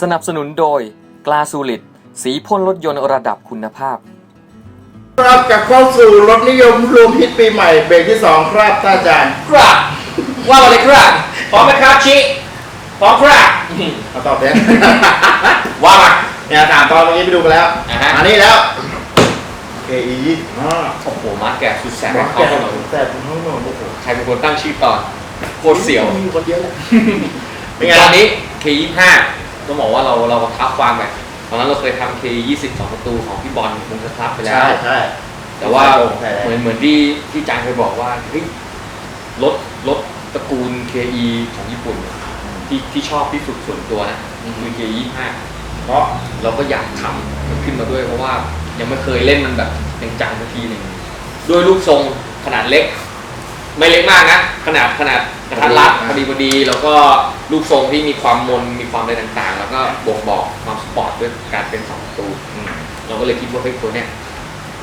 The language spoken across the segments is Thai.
สนับสนุนโดยกลาสูลิดสีพ่นรถยนต์ระดับคุณภาพ ครับกลับเข้าสู่รถนิยมรวมฮิตปีใหม่เบรกที่สองครับท่านอาจารย์ครับว่ามาเลยครับพร้อมไหมครับชิพร้อมครับเอาตอบเลยว่ามาเนี่ยถามตอนเมื่อกี้ไปดูกันแล้วอ่าฮะ อันนี้แล้ว KE อ๋อโอ้โหมาแกะสุดแสบบอกเขาแกหน่อยแต่ผมต้องนอนโอ้โหใครเป็นคนตั้งชื่อตอนโคตรเสียว มีคนเดียวแหละเป็นไงตอนนี้ K25 ต้องบอกว่าเราเราทับความแบบตอนนั้นเราเคยทำ K20 สองประตูของพี่บอลวงสครับไปแล้ว ใช่ใช่แต่ว่าใช่ใช่เหมือนเหมือนที่ที่จางเคยบอกว่าเฮ้ยรถรถตระกูล KE ของญี่ปุ่นเนี่ยที่ที่ชอบที่สุดส่วนตัวนะคือ K25 เพราะเราก็อยากทำมันขึ้นมาด้วยเพราะว่ายังไม่เคยเล่นมันแบบจังๆสักทีหนึ่งด้วยรูปทรงขนาดเล็ก ไม่เล็กมากนะ ขนาดขนาดกระทัดรัดพอดีพอดีแล้วก็รูปทรงที่มีความมนมีความอะไรต่างๆ แล้วก็บ่งบอกความสปอร์ตด้วยการเป็นสองประตูอืมเราก็เลยคิดว่าเฮ้ยตัวเนี้ย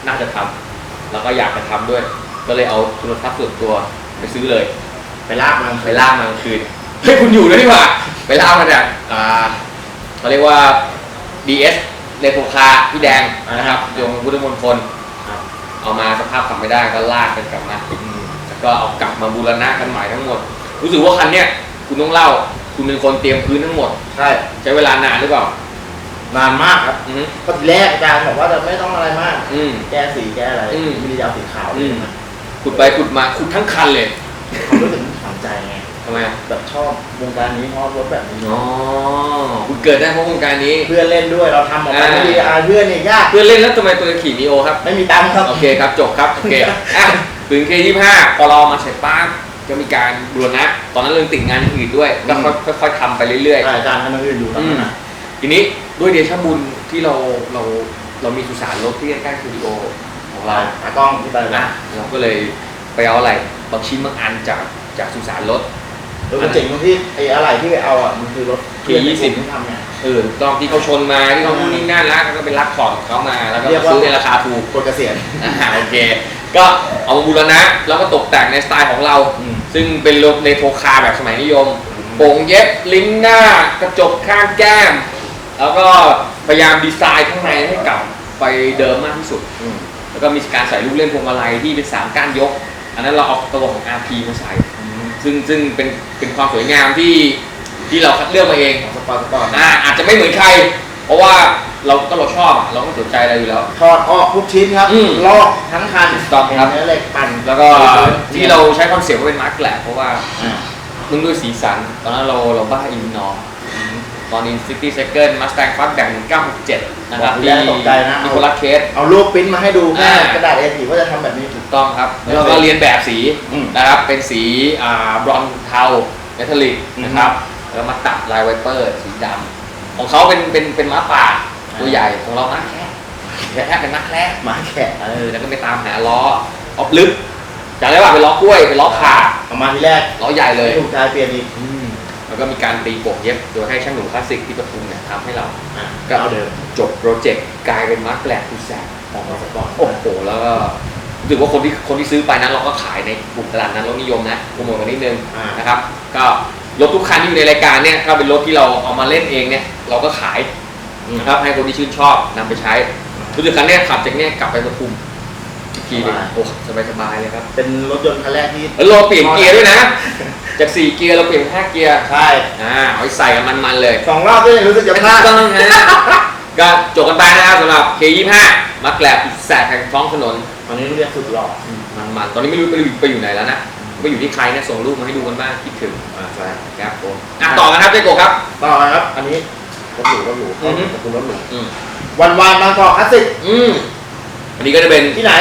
น่าจะทำแล้วก็อยากจะทำด้วย ก็เลยเอาโทรศัพท์ส่วนตัวไปซื้อเลย ไปลากมันไปล่ากมากลางคืนเฮ้ยคุณอยู่ด้วยนี่หว่า ไปล่ากมาจากอ่าเขาเรียกว่า DS เลโปคาพี่แดงนะครับโยงพุทธมณฑลครับเอามาสภาพขับไม่ได้ก็ลากกันกลับมาแล้ว ก็เอากลับมาบูรณะกันใหม่ทั้งหมด รู้สึกว่าคันเนี้ยคุณต้องเล่า คุณเป็นคนเตรียมพื้นทั้งหมด ใช่ใช้เวลานานหรือเปล่า นานมากครับอือฮึ ก็ทีแรกอาจารย์บอกว่าจะไม่ต้องอะไรมาก อืม แก้สีแก้อะไรอืมไม่ได้จะเอาสีขาวอืม นะขุดไปขุดมาขุดทั้งคันเลยความรู้สึกฝังใจไงทำไมอะแบบชอบวงการนี้ชอบรถแบบนี้อ๋อคุณเกิดได้เพราะวงการนี้ เพื่อนเล่นด้วยเราทำออกมาอ่า ไม่ดีอ่าเพื่อนเนี่ยยากเพื่อนเล่นแล้วทำไมตัวขี่มีโอครับ ไม่มีตังค์ครับ โอเคครับจบครับ โอเคอะ ถึง K25 พอเราเอามาเสร็จปั๊บก็มีการบูรณะ ตอนนั้นเรื่องติดงานอย่างอื่นด้วย ก็ค่อยค่อยๆทำไปเรื่อยใช่อาจารย์ท่านอื่นอยู่ตอนนั้นนะๆ ทีนี้ด้วยเดชะบุญที่เราเราเรามีสุสานรถที่ใกล้ๆสตูดิโอของเรา ตากล้องที่ไปอะนะเราก็เลยไปเอาอะไรบางชิ้นบางอันจากจากสุสานรถ รถมันเจ๋งตรงที่ไอ้อะไรที่ไปเอาอะมันคือรถ K20 ที่ทำไง เออตอนที่เขาชนมาที่เขานู่นนี่นั่นแล้วก็ไปรักถอดของเขามาแล้วก็เรียมากว่า ซื้อในราคาถูก กดเกษียณ อ่าโอเค ก็เอามาบูรณะแล้วก็ตกแต่งในสไตล์ของเรา อืม ซึ่งเป็นรถเรโทรคาร์แบบสมัยนิยมโป่งเย็บลิ้นหน้ากระจกข้างแก้ม แล้วก็พยายามดีไซน์ข้างในให้กลับไปเดิมมากที่สุด อืมแล้วก็มีการใส่ลูกเล่นพวงมาลัยที่เป็นสามก้านยก อันนั้นเราเอาตัวของ RP มาใส่ซึ่งซึ่งเป็นเป็นความสวยงามที่ที่เราคัดเลือกมาเอง สปอร์ตสปอร์ตอ่าอาจจะไม่เหมือนใคร เพราะว่า เราก็เราชอบอะเราก็สนใจอะไรอยู่แล้ว ถอดออกทุกชิ้นครับอืมลอกทั้งคันถูกต้องครับ เนื้อเหล็กปั่นแล้วก็ที่เราใช้คอนเซ็ปต์ว่าเป็นมาร์กแหละเพราะว่าอ่าเนื่องด้วยสีสัน ตอนนั้นเราเราบ้าอินนอร์ตอนนี้ซิตี้เซคันด์มาสแตงฟัดแบ่ง967 นะครับทีแรกตกใจนะมีเอาคนละเคส เอารูปปริ้นมาให้ดูแค่อ่า กระดาษ A4 ว่าจะทำแบบนี้ถูกต้องครับแล้วแล้วก็เรียนแบบสีอืมนะครับ เป็นสีอ่าบรอนซ์เทาเมทัลลิกอืมนะครับ แล้วมาตัดลายไวเปอร์สีดำของเขาเป็นเป็นเป็นม้าป่า ตัวใหญ่ของเราม้าแค่แค่เป็นม้าแค่หมาแขะเออแล้วก็ไปตามหาล้อออฟลึกจากได้ว่าเป็นล้อกล้วยเป็นล้อขาดเอามาทีแรกล้อใหญ่เลยไม่ถูกใจเปลี่ยนอีกแล้วก็มีการตีโป่งเย็บโดยให้ช่างหนุ่มคลาสสิกที่ปทุมเนี่ยทำให้เราอะก็เอาเดิมจบโปรเจกต์กลายเป็นมาร์กแลกคูแซกของเราสปอร์ตโอ้โหแล้วก็รู้สึกว่าคนที่คนที่ซื้อไปนั้นเราก็ขายในกลุ่มตลาดนั้นรถนิยมนะโปรโมทกันนิดนึงอ่านะครับ ก็รถทุกคันที่อยู่ในรายการเนี่ยถ้าเป็นรถที่เราเอามาเล่นเองเนี่ยเราก็ขาย นะครับให้คนที่ชื่นชอบนำไปใช้รู้สึกคันเนี้ยขับจากเนี่ยกลับไปปทุมอีกทีหนึงโอ้สบายสบายๆเลยครับเป็นรถยนต์คันแรกที่แล้วเราเปลี่ยนเกียร์ด้วยนะ จากสี่เกียร์เราเปลี่ยนเป็นห้าเกียร์ใช่อ่าเอาไปใส่กันมันๆเลย สองรอบด้วยรู้สึกจะพลาดต้องนะ ก็จบกันไปนะครับสำหรับ K25 มาแกลบแสกแห่งท้องถนนตอนนี้เรียกสุดหล่อมันๆตอนนี้ไม่รู้ไปอยู่ไปอยู่ไหนแล้วนะไปอยู่ที่ใครนะส่งรูปมาให้ดูกันบ้างคิดถึงอ่าใช่ครับผมอะต่อกันครับเจ๊โกครับต่อมาครับ อันนี้ รถหรูรถหรูอือฮึขอบคุณรถหรูอืมวันวานบางกอกคลาสสิกอืมอันนี้ก็จะเป็นที่ไหน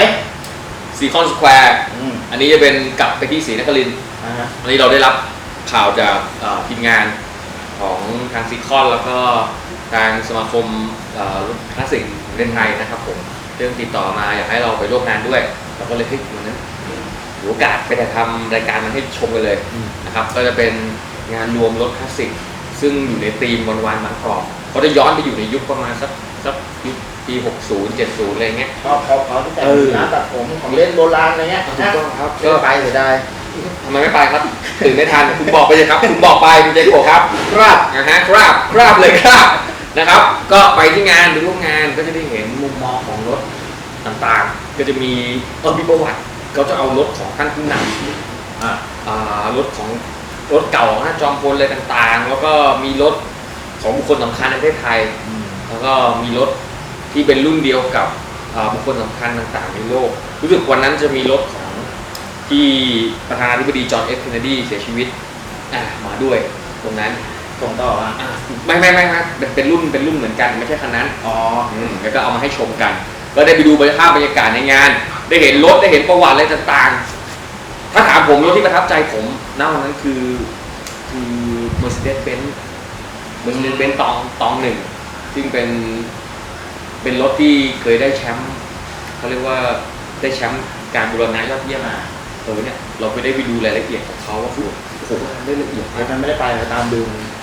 ซีคอนสแควร์อืมอันนี้จะเป็นกลับไปที่ศรีนครินทร์อ่าฮะอันนี้เราได้รับข่าวจากเอ่อทีมงานของทางซีคอนแล้วก็ทางสมาคมเอ่อรถคลาสสิกแห่งประเทศไทยนะครับผมเรื่องติดต่อมาอยากให้เราไปร่วมงานด้วยเราก็เลยเฮ้ยวันนั้นถือโอกาสไปถ่ายทำรายการมาให้ชมกันเลยนะครับก็จะเป็นงานรวมรถคลาสสิก ซึ่งอยู่ในธีมวันวานบางกรอบเขาจะย้อนไปอยู่ในยุคประมาณสักสักยุคปี 60 70อะไรเงี้ยเขาเขาเขาที่แต่งเออร้านตัดผมของเล่นโบราณอะไรเงี้ยถูกต้องครับก็ไปเสียดายกทำไมไม่ไปครับตื่นไม่ทันคุณบอกไปเลยครับ คุณบอกไปคุณเจโกะครับ ครับนะฮะครับครับเลยครับนะครับ ก็ไปที่งานไปร่วมงานก็จะได้เห็นมุมมองของรถต่างๆ ก็จะมีเออมีประวัติเขาจะเอารถของท่านผู้นำอ่าอ่ารถของ รถเก่าของท่านจอมพลอะไรต่างๆ แล้วก็มีรถของบุคคลสำคัญในประเทศไทย แล้วก็มีรถที่เป็นรุ่นเดียวกับอ่าบุคคลสำคัญต่างๆในโลก รู้สึกวันนั้นจะมีรถของที่ประธานาธิบดีจอห์นเอฟเคนเนดีเสียชีวิตอะมาด้วยตรงนั้นส่งต่ออะอะไม่ไม่ไม่ไม่เป็นเป็นรุ่นเป็นรุ่นเหมือนกันไม่ใช่คันนั้น อ๋อ อืมแล้วก็เอามาให้ชมกัน ก็ได้ไปดูบรรยากาศบรรยากาศในงาน ได้เห็นรถได้เห็นประวัติอะไรต่างๆ ถ้าถามผมรถที่ประทับใจผม ณวันนั้นคือคือ Mercedes-Benz Mercedes-Benz ตองตองหนึ่งซึ่งเป็นเป็นรถที่เคยได้แชมป์เขาเรียกว่าได้แชมป์การบูรณะยอดเยี่ยมมาเออเนี่ยเราไปได้ไปดูรายละเอียดของเขาว่าคือโอ้โหได้ละเอียดเดี๋มายกวนั้นไม่ได้ไปแต่ตามดู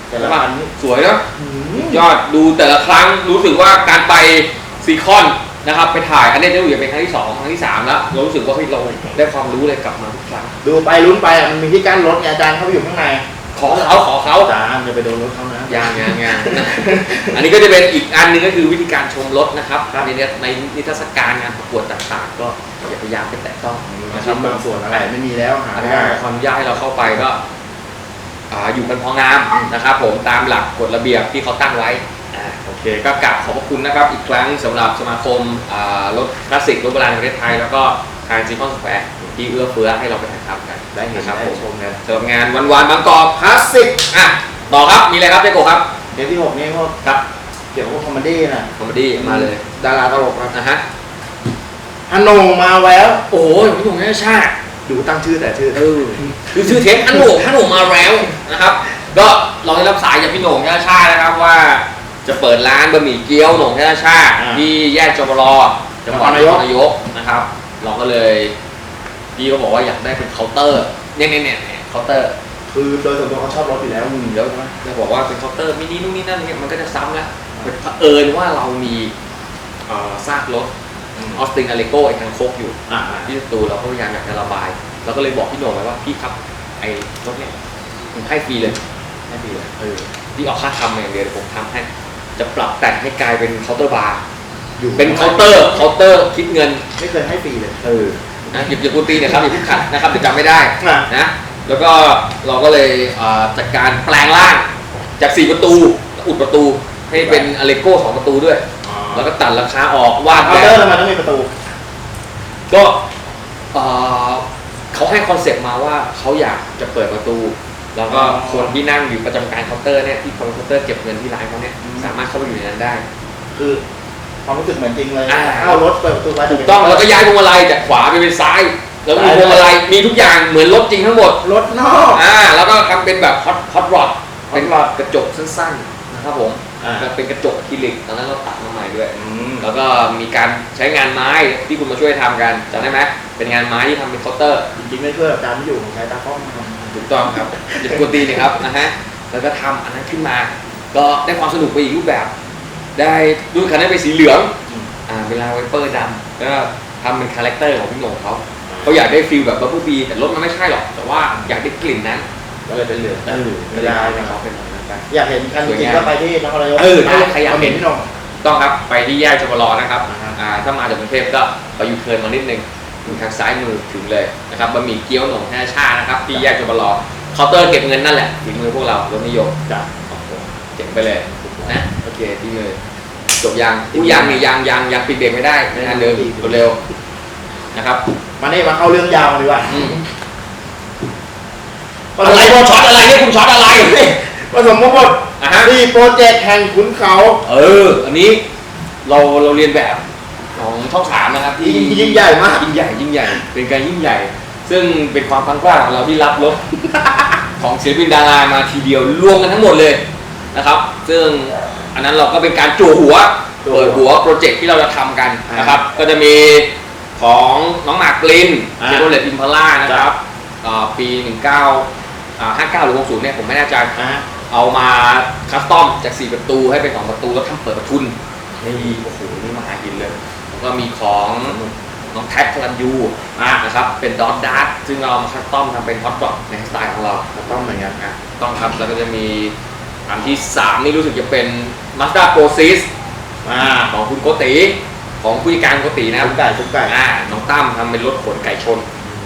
แต่ละใช่ปะคันนี่สวยเนาะหืมยอดดูแต่ละครั้งรู้สึกว่าการไปซีคอน นะครับไปถ่ายอันนี้จะอยู่เป็นครั้งที่สองครั้งที่สามแล้วเรารู้สึกว่าเฮ้ยเราได้ความรู้เลยกลับมาทุกครั้งดูไปลุ้นไปอะมันมีที่กั้นรถไงอาจารย์เข้าไปอยู่ข้างในขอเขาขอเขาอาจารย์จะไปโดนรถเขานะ ยางยางยางอันนี้ก็จะเป็นอีกอันหนึงก็คือวิธีการชมรถนะครับในเนี้ยในนิทรรศการงานประกวดต่างๆ ก็อย่าพยายามไปแตะต้องมานะคชิรับมบางส่วนอะไรไม่มีแล้วหาอันไม่นี้ได้ความยากให้เราเข้าไปก็อ่าอยู่กันพองามนะครับ ผมตามหลักกฎระเบียบที่เขาตั้งไว้อ่าโอ เคก็กราบขอบพระคุณนะครับอีกครั้งสำหรับสมาคมอ่ารถคลาสสิกรถโบราณแห่งประเทศไทย แล้วก็ทางซีคอนสแควร์ที่เอื้อเฟื้อให้เราไปถ่ายทำกันได้เห็นนะครับได้ผมชมกันสำหรับงานวันวานบางกอกคลาสสิกอะต่อครับมีอะไรครับเจ๊โกครับเดี๋ยวที่หกนี่พวกครับเกี่ยวกับพวกคอมเมดี้นะคอมเมดี้มาเลย ดาราตลกครับนะฮะฮันโหนงมาแล้ว โอ้ยพี่หนุ่มแค่ชาติดูตั้งชื่อแต่ชื่อเออคือชื่อเทปฮันโหนงฮันโหนงมาแล้วนะครับก็เราได้รับสายจากพี่โหน่งแค่ชาตินะครับว่า จะเปิดร้านบะหมี่เกี๊ยวโหน่งแค่ชาติอ่าที่แยกจบรอจังหวัดนนครนายก ครนายกนะครับ เราก็เลยพี่ก็บอกว่าอยากได้เป็นเคาน์เตอร์เนี่ยเนี่ยเนี่ยเนี่ยเคาน์เตอร์คือโดยส่วนตัวเขาชอบรถอยู่แล้วอืมเดี๋ยวจะบอกว่าเป็นเคาน์เตอร์มินินู่นนี่นั่นอะไรเงี้ยมันก็จะซ้ำแล้วเป็นเผอิญว่าเรามีเอ่อซากรถออสตินอเลโก้ไอ้ทางโคกอยู่อ่าที่สตูเราก็พยายามอยากจะระบาย เราก็เลยบอกพี่โหน่งไปว่าพี่ครับไอ้รถเนี่ยผมให้ฟรีเลยให้ฟรีเลยเออที่เอาค่าทำอย่างเดียวเดี๋ยวผมทำให้ จะปรับแต่งให้กลายเป็นเคาน์เตอร์บาร์อยู่เป็นเคาน์เตอร์เคาน์เตอร์คิดเงินไม่เคยให้ฟรีเลยเออนะอย่าอย่าพูดตีนะครับอย่าพูดขัดนะครับเดี๋ยวจำไม่ได้อะนะแล้วก็เราก็เลยเอ่อจัดการแปลงร่างจาก4ประตูอุดประตูให้เป็นอเลโก้สองประตูด้วย แล้วก็ตัดราคาออกวาดเคาแบน์เตอร์บทำไมต้องมีประตู ก็เอ่อเขาให้คอนเซปต์มาว่าเขาอยากจะเปิดประตู แล้วก็อ๋อคนที่นั่งอยู่ประจำการเคาน์เตอร์เนี่ยที่เคาน์เตอร์เก็บเงินที่ร้านเขาเนี่ยอืม สามารถเข้าไปอยู่ในนั้นได้ คือความรู้สึกเหมือนจริงเลยอ่า เข้ารถเปิดประตูไปถูกต้องแล้วก็ย้ายพวงมาลัยจากขวาไปเป็นซ้าย แล้วมีพวงมาลัยมีทุกอย่างเหมือนรถจริงทั้งหมดรถนอก อ่าแล้วก็ทำเป็นแบบฮอตฮอตรอด hot เป็น rod กระจกสั้นๆนะครับผมอ่าก็เป็นกระจกอะคริลิกตอนนั้นเราตัดมาใหม่ด้วยอืมแล้วก็มีการใช้งานไม้ที่คุณมาช่วยทำกันจำได้ไหมเป็นงานไม้ที่ทำเป็นเคาน์เตอร์จริงๆไม่ช่วยหรอกจานไม่อยู่ผมใช้ตากล้องทำ ถูกต้องครับอย่ากวนตีนนะครับนะฮะแล้วก็ทำอันนั้นขึ้นมา ก็ได้ความสนุกไปอีกรูปแบบ ได้ดูคันนั้นเป็นสีเหลืองอืมอ่าเวลาไวเปอร์ดำก็ทำเป็นคาแรคเตอร์ของพี่โหน่งเขาเขาอยากได้ฟีลแบบบับเบิ้ลบีแต่รถมันไม่ใช่หรอก แต่ว่าอยากได้กลิ่นนั้นก็เลยเป็นเหลืองเออเวเวลาลาเนี่เนี่ยยเขาเขาเป็นแบบนั้นไปอยากเห็นคันจสวยริงงามๆก็ไปที่นครนายกเออถ้าใครอยากเห็นพี่หน้องต้องครับไปที่แยกจบรอนะครับอ่าฮะอ่าถ้ามาจากกรุงเทพก็ไปยูเทิร์นมานิดนึง อยู่ทางซ้ายมือถึงเลยนะครับบะหมี่เกี๊ยวหนงแห้ชานะครับที่แยกจบรอเคาน์เตอร์เก็บเงินนั่นแหละฝีมือพวกเรารถนิยมจ้ะโอ้โหเจ๋งไปเลยนะโอเคที่มือจบยังทุกยังนี่ยังยังยังปิดเบรกไม่ได้งานเดิมเร็วๆนะครับมานี่มาเข้าเรื่องยาวดีกว่าอืมอะไรบอลช็อตอะไรเนี่ยคุณช็อตอะไรผสมทั้งหมดอะฮะที่โปรเจกต์แห่งขุนเขา เออ อันนี้เราเราเรียนแบบของ ช่องสามนะครับที่ยิ่งใหญ่มาก ยิ่งใหญ่ยิ่งใหญ่ เป็นการยิ่งใหญ่ ซึ่งเป็นความพังกล้าของเราที่รับรถ ของศิลปินดารามาทีเดียวรวมกันทั้งหมดเลยนะครับ ซึ่งอันนั้นเราก็เป็นการจู่หัวจั่วหัว เปิดหัวโปรเจกต์ที่เราจะทำกันอ่านนะครับ ก็จะมีของน้องหมากปลินอ่าเชโรเลตอิมพาร่านะครับอ่าปี 19อ่า59 หรือ 60 เนี่ยผมไม่แน่ใจอะเอามาคัสตอมจาก 4 ประตูให้เป็น 2 ประตูแล้วทำเปิดประทุนนี่โอ้โหนี่มหาหินเลยแล้ว ก็มีของน้องแท็กพลันยูอ่านะครับ เป็นดอทดาร์ซึ่งเรามาคัสตอมทำเป็นฮอตดอกในสไตล์ของเราต้องเหมือนกันอะต้องครับ แล้วก็จะมีอันที่ 3 นี่รู้สึกจะเป็น Mazda Pro 6อ่าของคุณโกติของผู้จัดการโกตินะครับทุกไก่ทุกไก่อ่าน้องตั้มทำเป็นรถขนไก่ชน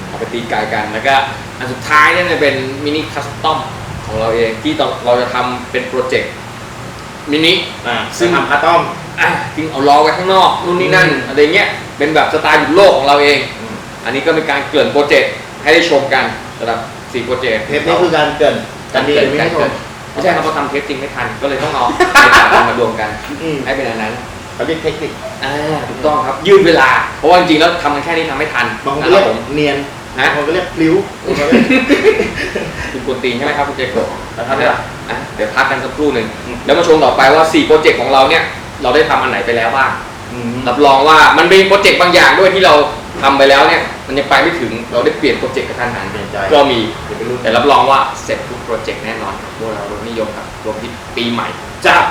เอาไปตีไก่กัน แล้วก็อันสุดท้ายเนี่ยเป็นมินิคัสตอมของเราเองที่ต้องเราจะทำเป็นโปรเจกต์มินิอ่าซึ่ซึ่งงทำคัสตอม อะจริงเอาล้อไว้ข้างนอกนู่นนี่นั่นอืมอะไรเงี้ยเป็นแบบสไตล์หยุดโลกของเราเอง อันนี้ก็เป็นการเกริ่นโปรเจกต์ให้ได้ชมกันสำหรับสี่โปรเจกต์เทปนี้คือการเกรินการดีเกหริรืนอไม่การให้ชเกริมนไม่ใช่ครับเราทำเทปจริงไม่ทันก็เลยต้องเอาเทปจริงมารวมกันอืมให้เป็นอันนั้นเขาเรียกเทคนิคอ่าถูกต้องครับยืดเวลา เพราะว่าจริงๆแล้วทำกันแค่นี้ทำไม่ทันบางคนนะก็คเรีรัยบกผมเนียนฮะบางคนก็เรียกพลิ้วบางคนก็เรียกคุณกวนตีนใช่ไหมครับคุณเจโกะนะครับอะเดี๋ยวพักกันสักครู่หนึ่งอืมแล้วมาชมต่อไปว่า4โปรเจกต์ของเราเนี่ย เราได้ทำอันไหนไปแล้วบ้างอืมรับรองว่ามันมีโปรเจกต์บางอย่างด้วยที่เราทำไปแล้วเนี่ย มันยังไปไม่ถึงเราได้เปลี่ยนโปรเจกต์กระทันหันเปลี่ยนใจก็มี เดี๋ยวไปรู้แต่รับรองว่าเสร็จทุกโปรเจกต์แน่นอนครับพวกเรารถนิยมครับรวมที่ปีใหม่ จ้าค